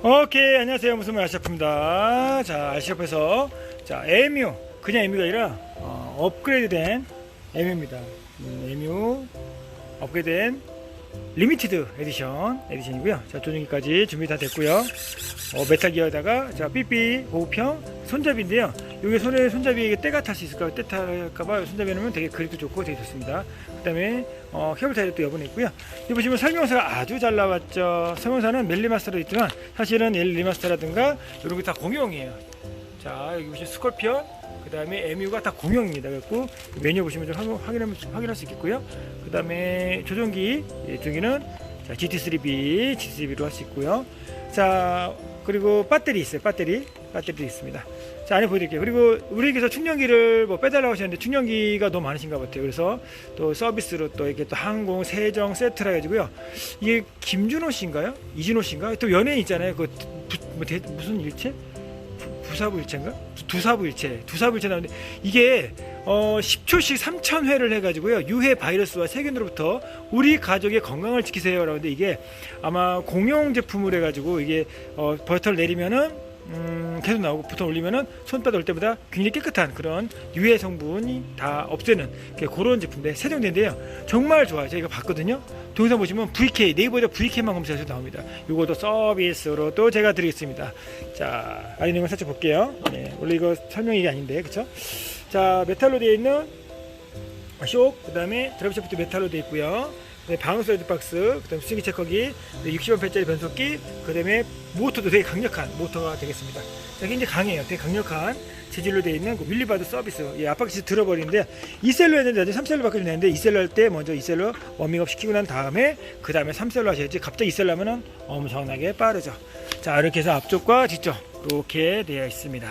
오케이 안녕하세요. 무슨 말 아시아프입니다? 자 아시아프에서. 자 에뮤 그냥 에뮤가 아니라 어, 업그레이드된 에뮤입니다. 음, 에뮤 업그레이드된 리미티드 에디션 에디션이고요. 자 조종기까지 준비 다 됐고요. 어, 메탈 기어에다가 자 삐삐 고급형 손잡이인데요. 이게 손에 손잡이에 때가 탈 수 있을까요? 때 탈까봐 손잡이 놓으면 되게 그립도 좋고 되게 좋습니다. 그 다음에 어, 케이블 타이도 여분에 있고요. 여기 보시면 설명서가 아주 잘 나왔죠. 설명서는 멜리마스터로 있지만 사실은 엘 리마스터라든가 이런 게 다 공용이에요 자 여기 보시면 스콜피언 그 다음에 MU가 다 공용입니다. 그래갖고 메뉴 보시면 좀 확- 확인하면 확인할 수 있겠고요. 그 다음에 조종기 예, 조종기는 자, GT3B GT3B로 할 수 있고요. 자 그리고 배터리 있어요 배터리. 배터리도 있습니다. 자 안에 보여드릴게요. 그리고 우리에게서 충전기를 뭐 빼달라고 하셨는데 충전기가 너무 많으신가 같아요. 그래서 또 서비스로 또 이렇게 또 항공 세정 세트라 해가지고요. 이게 김준호 씨인가요? 이준호 씨인가 또 연예인 있잖아요. 그 부, 뭐 대- 무슨 일체 부- 부사부 일체인가? 두- 두사부 일체 두사부 일체 나오는데 이게 어 10초씩 3,000회를 해가지고요 유해 바이러스와 세균으로부터 우리 가족의 건강을 지키세요라고 하는데 이게 아마 공용 제품을 해가지고 이게 어 버터를 내리면은 음, 계속 나오고 버튼 올리면은 손바닥 올 때마다 굉장히 깨끗한 그런 유해 성분이 다 없애는 그런 제품인데 세정된데요. 정말 좋아요. 저희가 봤거든요. 동영상 보시면 VK 네이버에다 VK만 검색하셔도 나옵니다. 이것도 서비스로 또 제가 드리겠습니다. 자 아이는 걸 살짝 볼게요. 네, 원래 이거 설명이 아닌데 그쵸? 자 메탈로 되어 있는 쇼 그다음에 드랍 샤프트 메탈로 되어 있고요 네, 방음 사이드 박스, 그다음 스윙 체커기, 60원 배짜리 변속기, 그다음에 모터도 되게 강력한 모터가 되겠습니다. 자, 굉장히 강해요. 되게 강력한 재질로 되어 있는 그 윌리바드 서비스. 이 압박시 들어버리는데 2셀로 했는데 아직 3셀로 바꿔주는데 2셀로 할 때 먼저 2셀로 워밍업 시키고 난 다음에 그 다음에 3셀로 하셔야지 갑자기 2셀로 하면은 엄청나게 빠르죠. 자, 이렇게 해서 앞쪽과 뒤쪽 이렇게 되어 있습니다.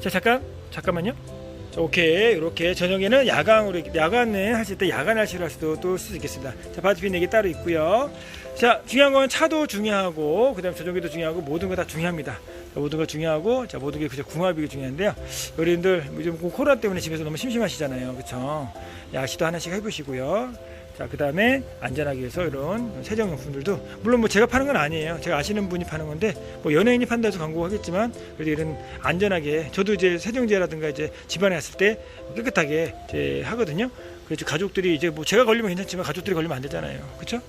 자, 잠깐 잠깐만요. 자, 오케이 이렇게 저녁에는 이렇게- 야간에 하실 때 야간 할시를 할 수도 또 쓸 수 있겠습니다. 자 바디핀 4개 따로 있고요. 자 중요한 건 차도 중요하고 그 다음 조종기도 중요하고 모든 거 다 중요합니다. 자, 모든 거 중요하고 자 모든 게 그저 궁합이 중요한데요. 여러분들 요즘 코로나 때문에 집에서 너무 심심하시잖아요, 그렇죠? 야시도 하나씩 해보시고요. 자, 그 다음에 안전하기 위해서 이런 세정용품들도 물론 뭐 제가 파는 건 아니에요. 제가 아시는 분이 파는 건데 뭐 연예인이 판다 해서 광고하겠지만 그래도 이런 안전하게 저도 이제 세정제라든가 이제 집안에 갔을 때 깨끗하게 이제 하거든요. 그래서 가족들이 이제 뭐 제가 걸리면 괜찮지만 가족들이 걸리면 안 되잖아요. 그렇죠?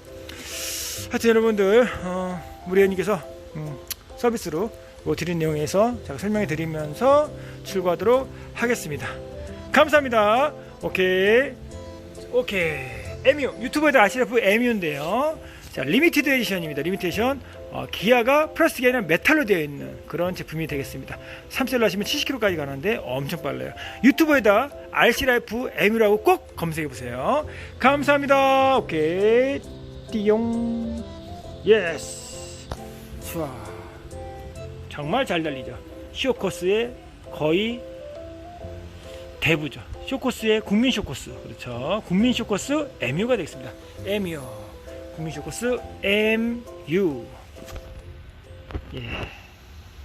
하여튼 여러분들 어, 우리 회원님께서 음, 서비스로 뭐 드린 내용에서 제가 설명해 드리면서 출고하도록 하겠습니다. 감사합니다. 오케이. 오케이. 에뮤 유튜버들 아시다시피 에뮤인데요. 자 리미티드 에디션입니다. 에디션 어, 기아가 플라스틱이 아니라 메탈로 되어 있는 그런 제품이 되겠습니다. 3셀로 하시면 70km까지 가는데 엄청 빨라요. 유튜브에다 RC라이프 에뮤라고 꼭 검색해 보세요. 감사합니다. 오케이 띠용 예스 좋아 정말 잘 달리죠. 쇼코스의 거의 대부죠. 쇼코스의 국민 쇼코스. 그렇죠. 국민 쇼코스 MU가 되겠습니다. MU. 국민 쇼코스 MU. 예.